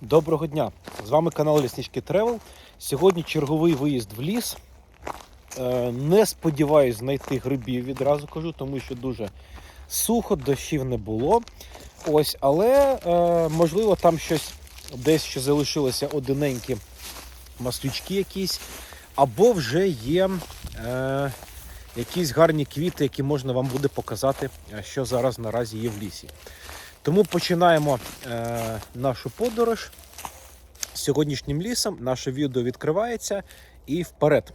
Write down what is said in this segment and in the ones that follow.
Доброго дня! З вами канал Ліснички Тревел. Сьогодні черговий виїзд в ліс. Е, Не сподіваюсь знайти грибів, відразу кажу, тому що дуже сухо, дощів не було. Ось, але е, можливо там щось десь ще залишилося одиненькі маслючки якісь, або вже є е, якісь гарні квіти, які можна вам буде показати, е, що зараз наразі є в лісі. Тому починаємо е, нашу подорож з сьогоднішнім лісом. Наше відео відкривається і вперед.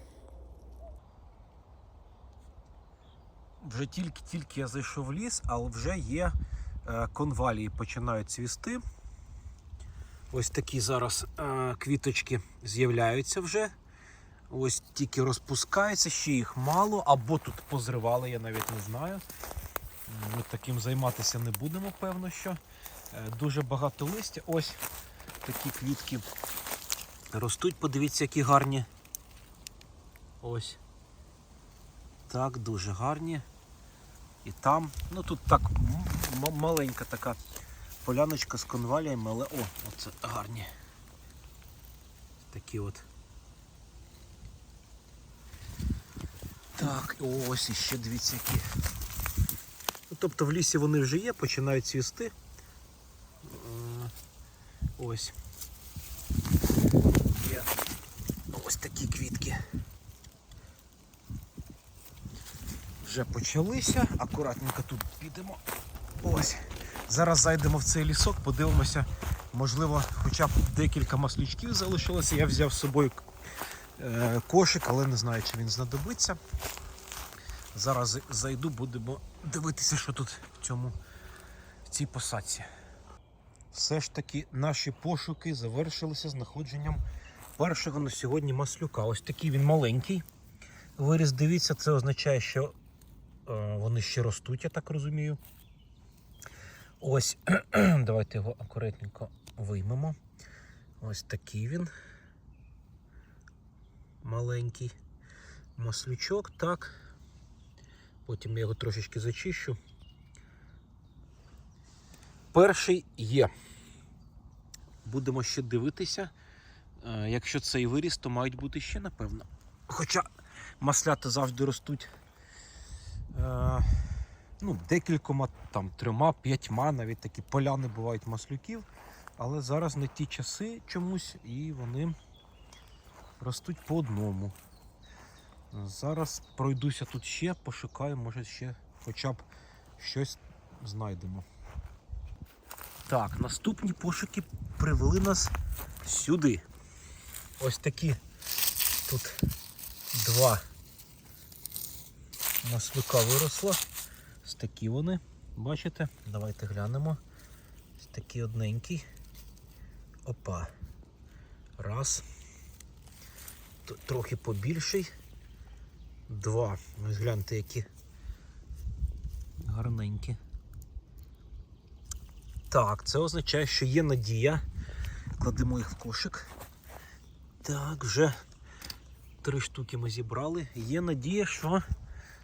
Вже тільки-тільки я зайшов в ліс, але вже є е, конвалії, починають цвісти. Ось такі зараз е, квіточки з'являються вже. Ось тільки розпускаються, ще їх мало, або тут позривали, я навіть не знаю. Ми таким займатися не будемо, певно, що. Е, Дуже багато листя. Ось такі квітки ростуть. Подивіться, які гарні. Ось. Так, дуже гарні. І там. Ну тут так маленька така поляночка з конваліями, але о, оце гарні. Такі от. Так, ось іще дивіться які. Тобто в лісі вони вже є, починають цвісти. Е, Ось. Є ось такі квітки. Вже почалися. Акуратненько тут підемо. Ось. Зараз зайдемо в цей лісок, подивимося, можливо, хоча б декілька маслючків залишилося. Я взяв з собою е, кошик, але не знаю, чи він знадобиться. Зараз зайду, будемо дивитися, що тут в цьому в цій посадці. Все ж таки наші пошуки завершилися знаходженням першого на сьогодні маслюка. Ось такий він маленький. Виріс, дивіться, це означає, що е, вони ще ростуть, я так розумію. Ось, давайте його акуратненько виймемо. Ось такий він. Маленький маслючок, так. Потім я його трошечки зачищу. Перший є. Будемо ще дивитися. Е, Якщо цей виріс, то мають бути ще, напевно. Хоча маслята завжди ростуть е, ну, декількома, там, трьома, п'ятьма, навіть такі поляни бувають маслюків. Але зараз не ті часи чомусь і вони ростуть по одному. Зараз пройдуся тут ще, пошукаю, може ще хоча б щось знайдемо. Так, наступні пошуки привели нас сюди. Ось такі тут два маслюка виросло. Ось такі вони, бачите? Давайте глянемо. Ось такий одненький. Опа. Раз. Трохи побільший. Два. Ось гляньте, які гарненькі. Так, це означає, що є надія. Кладемо їх в кошик. Так, вже три штуки ми зібрали. Є надія, що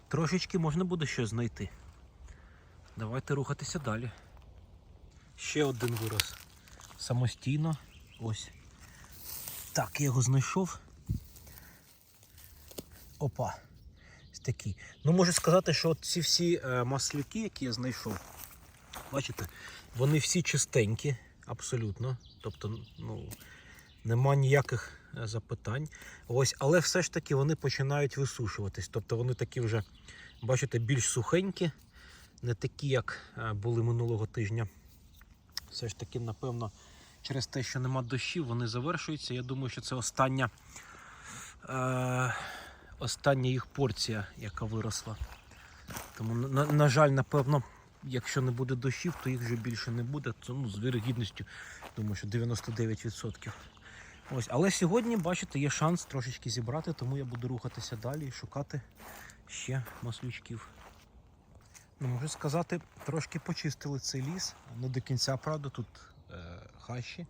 трошечки можна буде щось знайти. Давайте рухатися далі. Ще один вирос. Самостійно. Ось. Так, я його знайшов. Опа. Такий. Ну, можу сказати, що ці всі е, маслюки, які я знайшов, бачите, вони всі чистенькі, абсолютно. Тобто, ну, нема ніяких е, запитань. Ось, але все ж таки вони починають висушуватись. Тобто вони такі вже, бачите, більш сухенькі, не такі, як е, були минулого тижня. Все ж таки, напевно, через те, що нема дощів, вони завершуються. Я думаю, що це остання. Остання їх порція, яка виросла. Тому, на, на жаль, напевно, якщо не буде дощів, то їх вже більше не буде. Це ну, з вірогідністю, думаю, що 99%. Ось, але сьогодні, бачите, є шанс трошечки зібрати, тому я буду рухатися далі і шукати ще маслючків. Ну, можу сказати, трошки почистили цей ліс. Не до кінця, правда, тут е, хащі.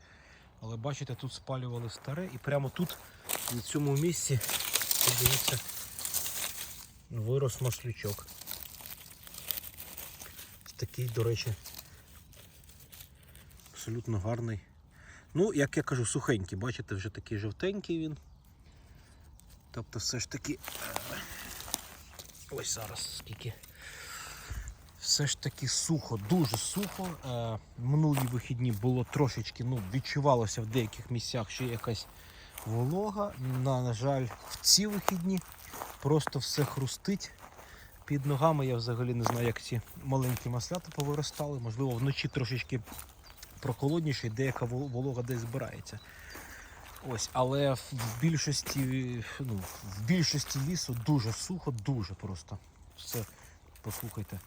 Але бачите, тут спалювали старе і прямо тут, на цьому місці, подивіться, вирос маслючок. Такий, до речі, абсолютно гарний. Ну, як я кажу, сухенький, бачите, вже такий жовтенький він. Тобто все ж таки. Ось зараз скільки. Все ж таки сухо, дуже сухо. Е, Минулі вихідні було трошечки, ну, відчувалося в деяких місцях, що якась волога. На, жаль, в ці вихідні просто все хрустить. Під ногами я взагалі не знаю, як ці маленькі маслята повиростали. Можливо, вночі трошечки прохолодніше і деяка волога десь збирається. Ось, але в більшості, ну, в більшості лісу дуже сухо, дуже просто. Все, послухайте.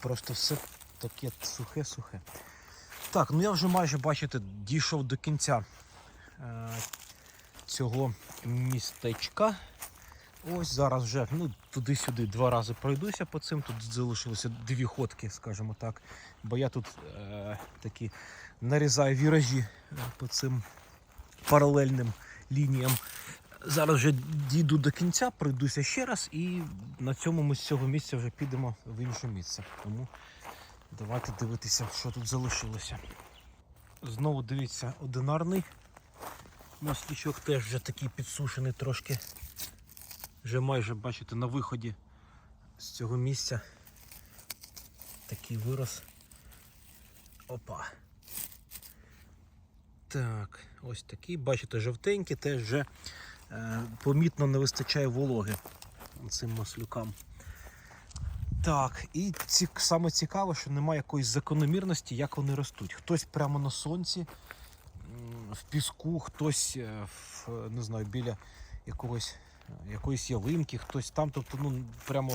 Просто все таке сухе-сухе. Так, ну я вже майже, бачите, дійшов до кінця е, цього містечка. Ось зараз вже ну, туди-сюди два рази пройдуся по цим. Тут залишилося дві ходки, скажімо так. Бо я тут е, такі нарізаю віражі е, по цим паралельним лініям. Зараз вже дійду до кінця, пройдуся ще раз, і на цьому ми з цього місця вже підемо в інше місце. Тому давайте дивитися, що тут залишилося. Знову дивіться, одинарний маслічок теж вже такий підсушений трошки. Вже майже, бачите, на виході з цього місця такий вирос. Опа. Так, ось такий, бачите, жовтенький, теж вже е, помітно не вистачає вологи цим маслюкам. Так, і ці, саме цікаве, що немає якоїсь закономірності, як вони ростуть. Хтось прямо на сонці, в піску, хтось е, в, не знаю, біля якогось, якоїсь ялинки, хтось там. Тобто, ну, прямо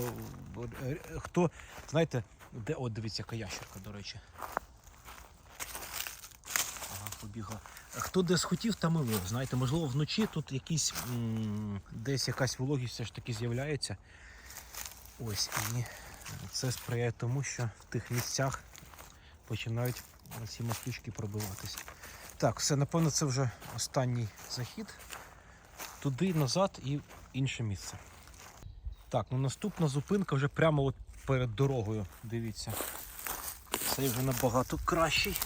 е, хто, знаєте, де, от дивіться, яка ящерка, до речі. Ага, побігла. Хто де схотів, там і лив. Знаєте, можливо, вночі тут якісь м, десь якась вологість все ж таки з'являється. Ось і це сприяє тому, що в тих місцях починають ці москвички пробиватися. Так, все, напевно, це вже останній захід. Туди, назад і інше місце. Так, ну наступна зупинка вже прямо от перед дорогою. Дивіться. Цей вже набагато кращий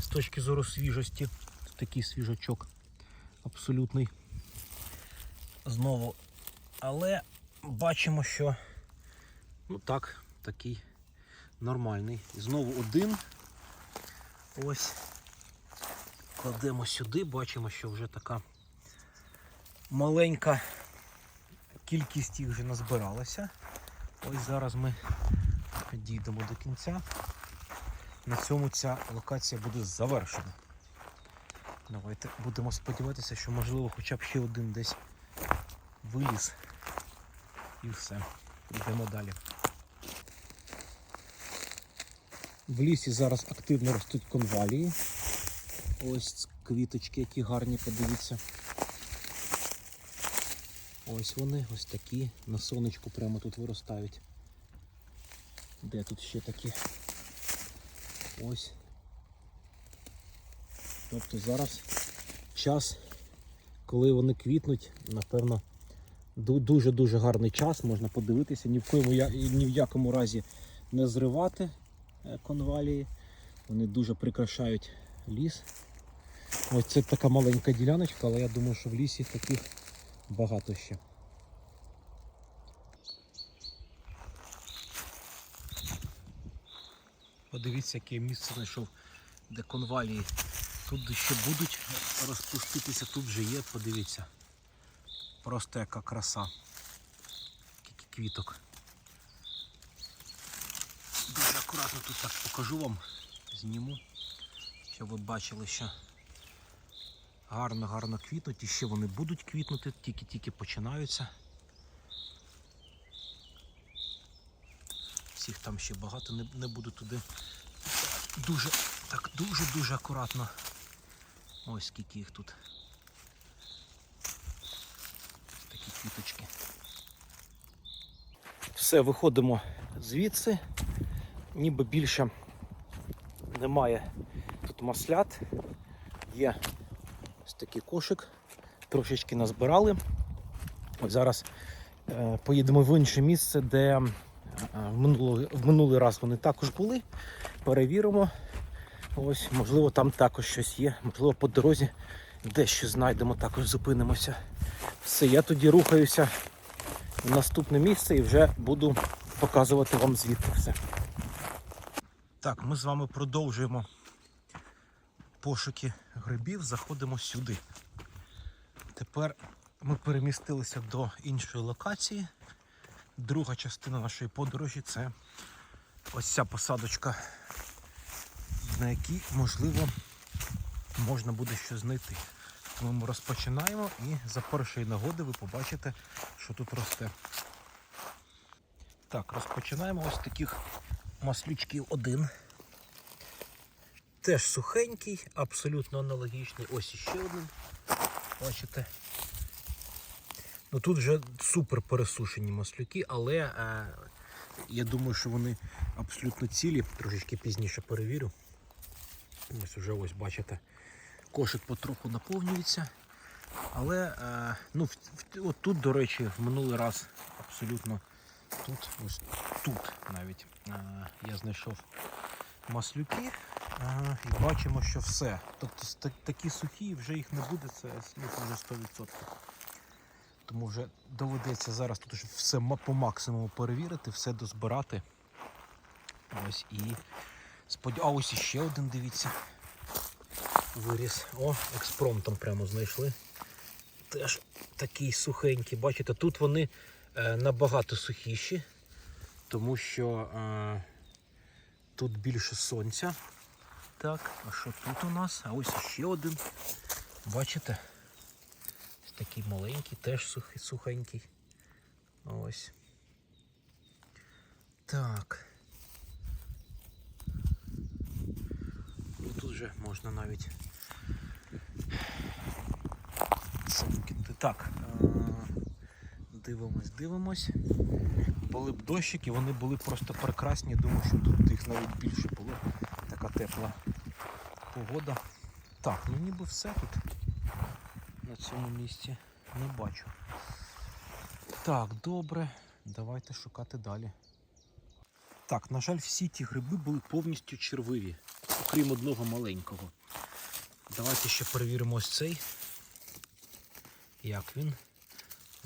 з точки зору свіжості. Такий свіжачок абсолютний. Знову. Але бачимо, що ну так, такий нормальний. І знову один. Ось. Кладемо сюди, бачимо, що вже така маленька кількість їх вже назбиралася. Ось зараз ми дійдемо до кінця. На цьому ця локація буде завершена. Давайте будемо сподіватися, що можливо хоча б ще один десь виліз. І все. Йдемо далі. В лісі зараз активно ростуть конвалії. Ось квіточки, які гарні, подивіться. Ось вони, ось такі. На сонечку прямо тут виростають. Де тут ще такі? Ось. Тобто зараз час, коли вони квітнуть, напевно, дуже-дуже гарний час, можна подивитися, ні в, коєму, ні в якому разі не зривати конвалії. Вони дуже прикрашають ліс. Ось це така маленька діляночка, але я думаю, що в лісі таких багато ще. Подивіться, яке місце знайшов, де конвалії. Тут ще будуть розпуститися, тут вже є, подивіться. Просто яка краса. Скільки квіток. Дуже акуратно тут так покажу вам, зніму, щоб ви бачили, що гарно-гарно квітнуть і ще вони будуть квітнути, тільки-тільки починаються. Всіх там ще багато, не, не буду туди. Дуже, так, дуже-дуже акуратно. Ось скільки їх тут. Такі квіточки. Все, виходимо звідси. Ніби більше немає тут маслят. Є ось такий кошик. Трошечки назбирали. Ось зараз е, поїдемо в інше місце, де А, В минулий, в минулий раз вони також були. Перевіримо. Ось, можливо, там також щось є. Можливо, по дорозі дещо знайдемо, також зупинимося. Все, я тоді рухаюся в наступне місце і вже буду показувати вам звідти все. Так, ми з вами продовжуємо пошуки грибів, заходимо сюди. Тепер ми перемістилися до іншої локації. Друга частина нашої подорожі це ось ця посадочка, на якій, можливо, можна буде щось знайти. Тому ми розпочинаємо і за першої нагоди ви побачите, що тут росте. Так, розпочинаємо ось таких маслючків один. Теж сухенький, абсолютно аналогічний. Ось іще один. Бачите? Ну тут вже супер пересушені маслюки, але е, я думаю, що вони абсолютно цілі. Трошечки пізніше перевірю. Ось вже ось бачите, кошик потроху наповнюється. Але е, ну, в, в, от тут, до речі, в минулий раз абсолютно тут, ось тут навіть е, я знайшов маслюки е, і бачимо, що все. Тобто такі сухі, вже їх не буде, це вже 100%. Тому вже доведеться зараз тут все по максимуму перевірити, все дозбирати. Ось і сподя... А ось іще один, дивіться. Виріс. О, експромтом прямо знайшли. Теж такий сухенький. Бачите, тут вони набагато сухіші, тому що е, тут більше сонця. Так, а що тут у нас? А ось ще один. Бачите? Такий маленький, теж сухий, сухенький. Ось. Так. Ну, тут вже можна навіть. Так. Дивимось, дивимось. Були б дощики, вони були просто прекрасні. Думаю, що тут їх навіть більше було. Така тепла погода. Так, ну ніби все тут на цьому місці не бачу. Так, добре, давайте шукати далі. Так, на жаль, всі ті гриби були повністю червиві, окрім одного маленького. Давайте ще перевіримо ось цей. Як він?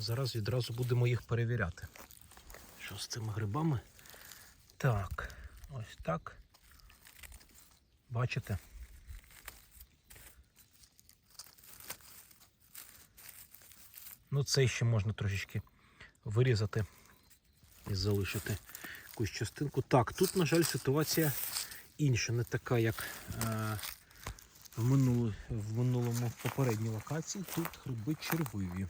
Зараз відразу будемо їх перевіряти. Що з цими грибами? Так, ось так. Бачите? Ну, цей ще можна трошечки вирізати і залишити якусь частинку. Так, тут, на жаль, ситуація інша, не така, як е, в, минуло, в минулому попередній локації. Тут гриби червиві.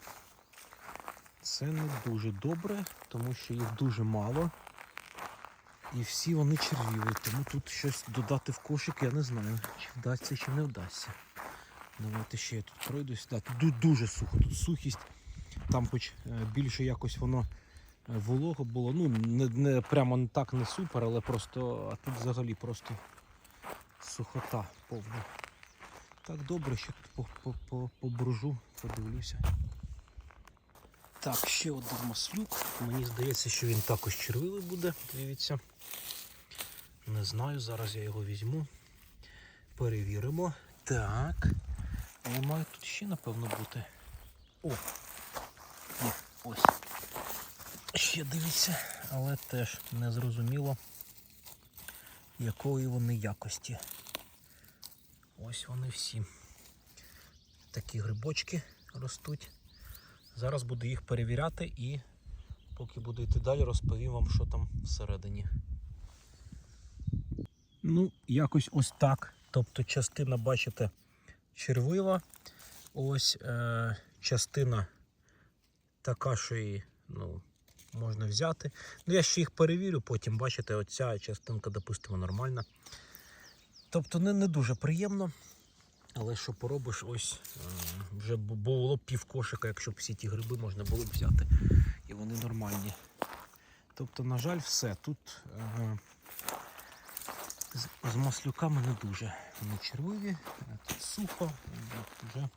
Це не дуже добре, тому що їх дуже мало. І всі вони червіві, тому тут щось додати в кошик, я не знаю, чи вдасться, чи не вдасться. Давайте ще я тут пройдусь. Тут дуже сухо, тут сухість. Там хоч е, більше якось воно е, волого було. Ну, не, не прямо так не супер, але просто, а тут взагалі просто сухота повна. Так, добре, ще тут по, по, по, побружу, подивлюся. Так, ще один маслюк. Мені здається, що він також червивий буде. Дивіться. Не знаю, зараз я його візьму. Перевіримо. Так. Але має тут ще, напевно, бути. О! Є, ось. Ще дивіться, але теж не зрозуміло, якої вони якості. Ось вони всі. Такі грибочки ростуть. Зараз буду їх перевіряти і поки буду йти далі, розповім вам, що там всередині. Ну, якось ось так. Тобто частина, бачите, червива. Ось е, частина така, що її ну, можна взяти. Ну, я ще їх перевірю, потім бачите, оця частинка, допустимо, нормальна. Тобто не, не дуже приємно. Але що поробиш, ось е, вже було б пів кошика, якщо б всі ті гриби можна було б взяти. І вони нормальні. Тобто, на жаль, все. Тут е, з, з маслюками не дуже. Вони червиві, е, тут сухо, е, вже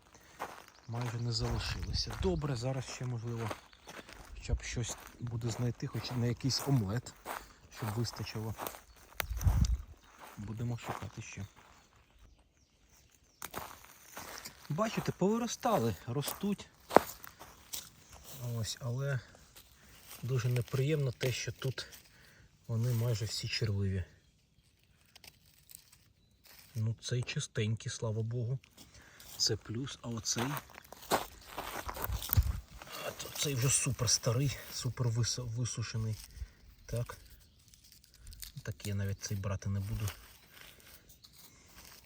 майже не залишилося. Добре, зараз ще можливо хоча б щось буде знайти, хоч на якийсь омлет. щоб вистачило. Будемо шукати ще. Бачите, повиростали, ростуть. Ось, але дуже неприємно те, що тут вони майже всі червиві. Ну, цей чистенький, слава Богу. Це плюс, а оцей. Цей вже супер старий, супер висушений. Так. Так я навіть цей брати не буду.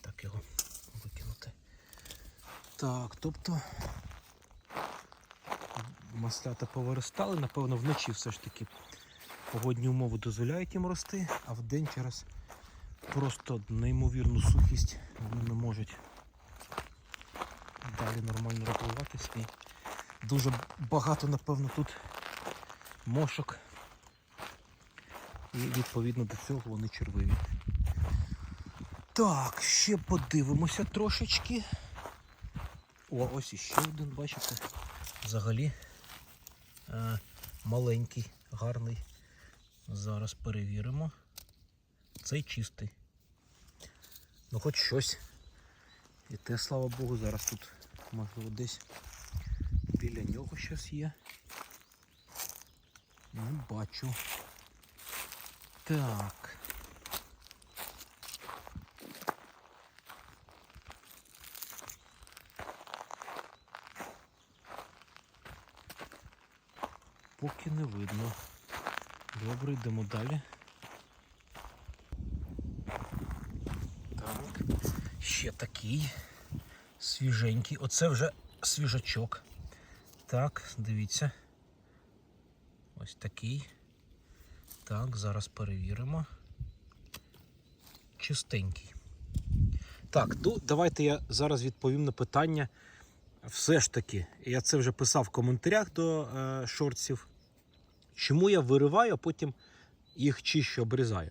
Так його. Так, тобто маслята повиростали, напевно, вночі все ж таки погодні умови дозволяють їм рости, а вдень через просто неймовірну сухість вони не можуть далі нормально розвиватися. І дуже багато, напевно, тут мошок. І відповідно до цього вони червиві. Так, ще подивимося трошечки. О, ось іще один, бачите. Взагалі е, маленький, гарний. Зараз перевіримо. Цей чистий. Ну хоч щось. І те, слава Богу, зараз тут, можливо, десь біля нього щось є. Не бачу. Так. Поки не видно. Добре, йдемо далі. Так. Ще такий свіженький. Оце вже свіжачок. Так, дивіться. Ось такий. Так, зараз перевіримо. Чистенький. Так, ну давайте я зараз відповім на питання. Все ж таки, я це вже писав в коментарях до е, шортсів. Чому я вириваю, а потім їх чищу, обрізаю.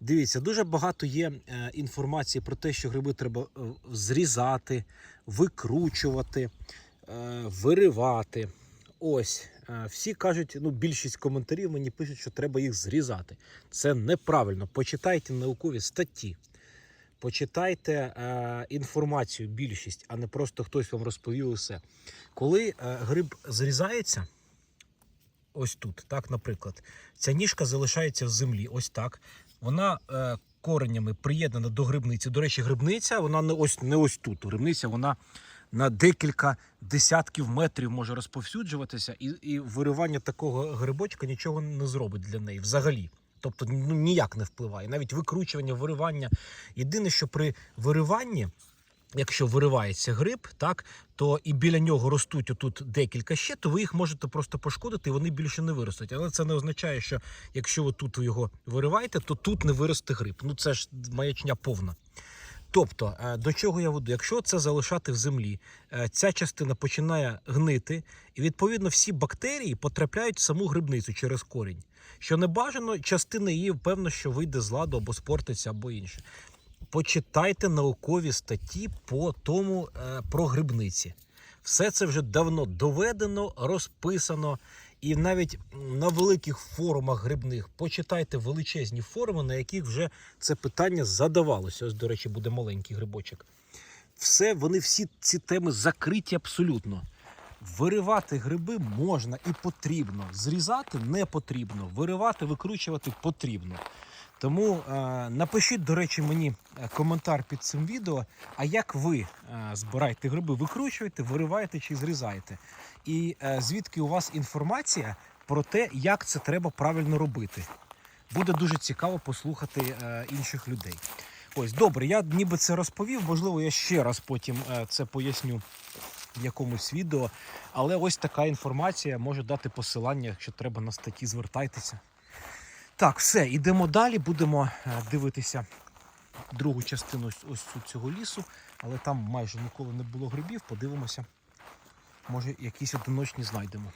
Дивіться, дуже багато є е, інформації про те, що гриби треба е, зрізати, викручувати, е, виривати. Ось, е, всі кажуть, ну, більшість коментарів мені пишуть, що треба їх зрізати. Це неправильно. Почитайте наукові статті. Почитайте е, інформацію, більшість, а не просто хтось вам розповів усе. Коли е, гриб зрізається, ось тут, так, наприклад, ця ніжка залишається в землі, ось так. Вона е, коренями приєднана до грибниці. До речі, грибниця, вона не ось, не ось тут. Грибниця, вона на декілька десятків метрів може розповсюджуватися, і, і виривання такого грибочка нічого не зробить для неї взагалі. Тобто ну, ніяк не впливає. Навіть викручування, виривання. Єдине, що при вириванні, якщо виривається гриб, так, то і біля нього ростуть отут декілька ще, то ви їх можете просто пошкодити, і вони більше не виростуть. Але це не означає, що якщо ви тут його вириваєте, то тут не виросте гриб. Ну це ж маячня повна. Тобто, е, до чого я веду? Якщо це залишати в землі, е, ця частина починає гнити, і відповідно всі бактерії потрапляють в саму грибницю через корінь. Що не бажано, частина її певно, що вийде з ладу або спортиться, або інше. Почитайте наукові статті по тому е, про грибниці. Все це вже давно доведено, розписано. І навіть на великих форумах грибних почитайте величезні форуми, на яких вже це питання задавалося. Ось, до речі, буде маленький грибочок. Все, вони всі ці теми закриті абсолютно. Виривати гриби можна і потрібно. Зрізати не потрібно. Виривати, викручувати потрібно. Тому е, напишіть, до речі, мені е, коментар під цим відео. А як ви е, збираєте гриби, викручуєте, вириваєте чи зрізаєте? І е, звідки у вас інформація про те, як це треба правильно робити? Буде дуже цікаво послухати е, інших людей. Ось, добре, я ніби це розповів. Можливо, я ще раз потім е, це поясню якомусь відео. Але ось така інформація може дати посилання, якщо треба на статті, звертайтеся. Так, все, йдемо далі. Будемо е, дивитися другу частину ось, цього лісу, але там майже ніколи не було грибів. Подивимося. Може, якісь одиночні знайдемо.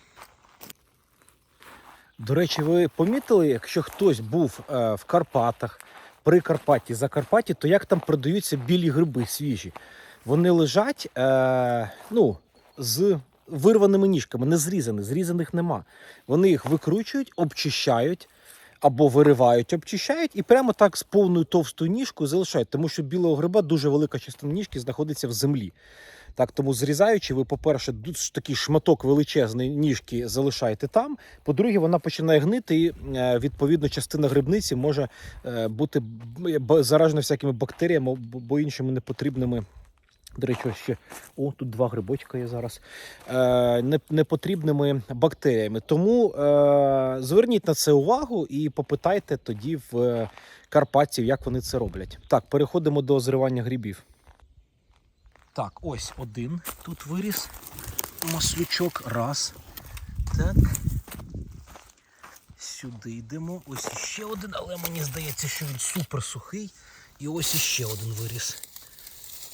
До речі, ви помітили, якщо хтось був е, в Карпатах, при Карпаті, Закарпатті, то як там продаються білі гриби свіжі? Вони лежать е, ну, з вирваними ніжками, не зрізані, зрізаних нема. Вони їх викручують, обчищають, або виривають, обчищають і прямо так з повною товстою ніжкою залишають, тому що білого гриба дуже велика частина ніжки знаходиться в землі. Так, тому зрізаючи, ви, по-перше, такий шматок величезної ніжки залишаєте там. По-друге, вона починає гнити, і е, відповідно частина грибниці може е, бути заражена всякими бактеріями або іншими непотрібними. До речі, ще о, тут два грибочка є зараз. Е, непотрібними бактеріями. Тому е, зверніть на це увагу і попитайте тоді в карпатців, як вони це роблять. Так, переходимо до зривання грибів. Так, ось один тут виріс маслючок. Раз. Так. Сюди йдемо. Ось іще один, але мені здається, що він супер сухий. І ось іще один виріс.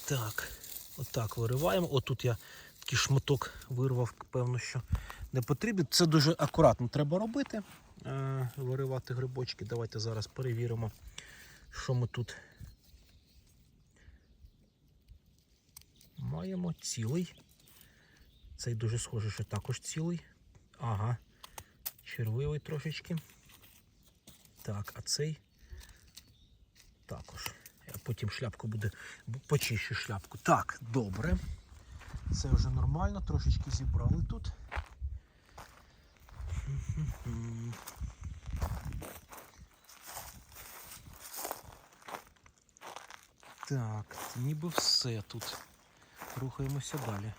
Так, отак вириваємо. Отут я такий шматок вирвав, певно, що не потрібен. Це дуже акуратно треба робити. Е, виривати грибочки. Давайте зараз перевіримо, що ми тут маємо. Цілий. Цей дуже схожий, що також цілий. Ага. Червивий трошечки. Так, а цей також. Потім шляпку буде почищу шляпку. Так, добре. Це вже нормально, трошечки зібрали тут. Так, ніби все тут. Рухаємося далі.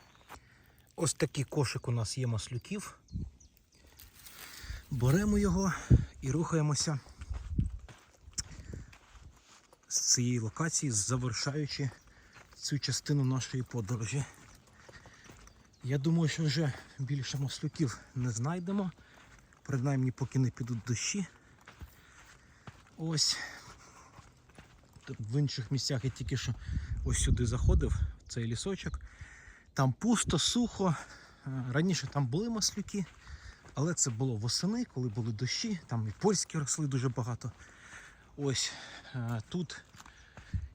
Ось такий кошик у нас є маслюків. Беремо його і рухаємося з цієї локації, завершаючи цю частину нашої подорожі. Я думаю, що вже більше маслюків не знайдемо, принаймні поки не підуть дощі. Ось. Тут В інших місцях я тільки що ось сюди заходив, в цей лісочок. Там пусто, сухо. Е, Раніше там були маслюки, але це було восени, коли були дощі, там і польські росли дуже багато. Ось е, тут,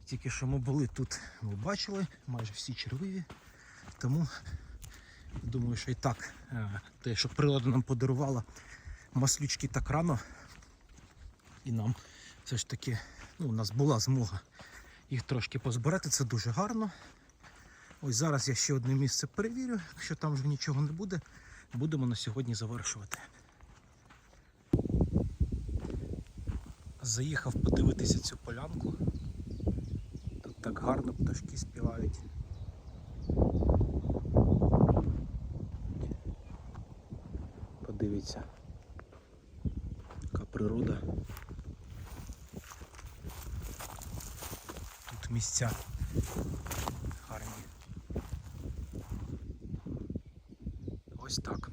тільки що ми були тут, ви бачили, майже всі червиві. Тому думаю, що і так, е, те, що природа нам подарувала маслючки так рано, і нам все ж таки, ну, у нас була змога їх трошки позбирати, це дуже гарно. Ось зараз я ще одне місце перевірю, якщо там вже нічого не буде, будемо на сьогодні завершувати. Заїхав подивитися цю полянку. Тут так гарно пташки співають. Подивіться, яка природа. Тут місця гарні. Ось так.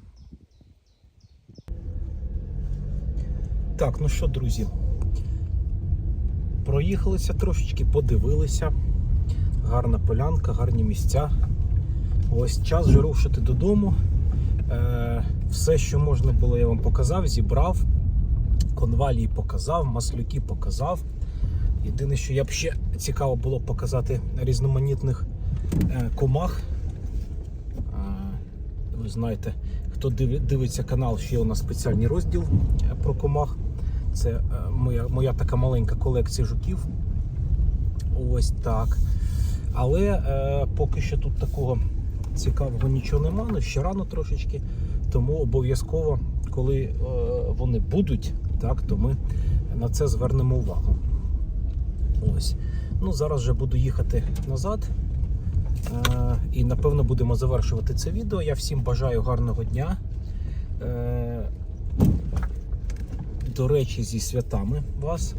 Так, ну що, друзі, проїхалися трошечки, подивилися. Гарна полянка, гарні місця. Ось час вже рушити додому. Е, все, що можна було, я вам показав, зібрав. Конвалії показав, маслюки показав. Єдине, що я б ще цікаво було показати різноманітних е, комах. Е, ви знаєте, хто дивиться канал, ще у нас спеціальний розділ про комах. Це е, моя, моя така маленька колекція жуків. Ось так. Але е, поки що тут такого цікавого нічого нема, ну ще рано трошечки. Тому обов'язково, коли е, вони будуть, так, то ми на це звернемо увагу. Ось. Ну, зараз вже буду їхати назад. Е, і напевно будемо завершувати це відео. Я всім бажаю гарного дня. Е, до речі, зі святами вас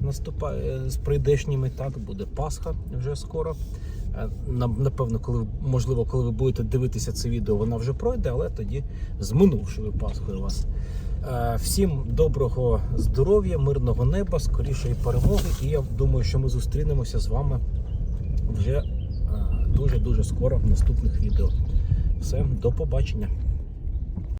наступає з прийдешніми. Так, буде Пасха вже скоро. Е, Напевно, коли можливо, коли ви будете дивитися це відео, вона вже пройде, але тоді з минувшою Пасхою вас. Е, Всім доброго здоров'я, мирного неба, скорішої перемоги. І я думаю, що ми зустрінемося з вами вже дуже дуже скоро в наступних відео. Все, до побачення.